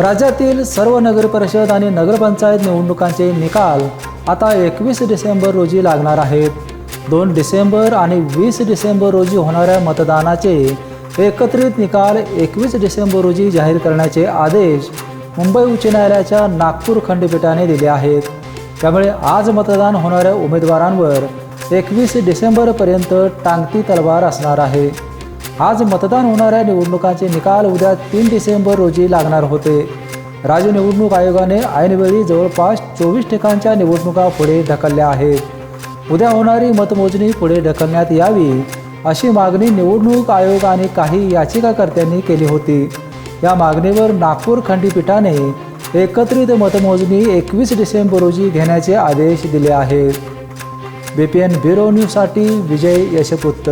राज्यातील सर्व नगरपरिषद आणि नगरपंचायत निवडणुकांचे निकाल आता एकवीस डिसेंबर रोजी लागणार आहेत. दोन डिसेंबर आणि वीस डिसेंबर रोजी होणाऱ्या मतदानाचे एकत्रित निकाल एकवीस डिसेंबर रोजी जाहीर करण्याचे आदेश मुंबई उच्च न्यायालयाच्या नागपूर खंडपीठाने दिले आहेत. त्यामुळे आज मतदान होणाऱ्या उमेदवारांवर एकवीस डिसेंबरपर्यंत टांगती तलवार असणार आहे. आज मतदान होणाऱ्या निवडणुकांचे निकाल उद्या तीन डिसेंबर रोजी लागणार होते. राज्य निवडणूक आयोगाने ऐनवेळी जवळपास चोवीस ठिकाणच्या निवडणुका पुढे ढकलल्या आहेत. उद्या होणारी मतमोजणी पुढे ढकलण्यात यावी अशी मागणी निवडणूक आयोग आणि काही याचिकाकर्त्यांनी केली होती. या मागणीवर नागपूर खंडपीठाने एकत्रित मतमोजणी एकवीस डिसेंबर रोजी घेण्याचे आदेश दिले आहेत. बीपीएन ब्युरो न्यूजसाठी विजय यशपुत्त.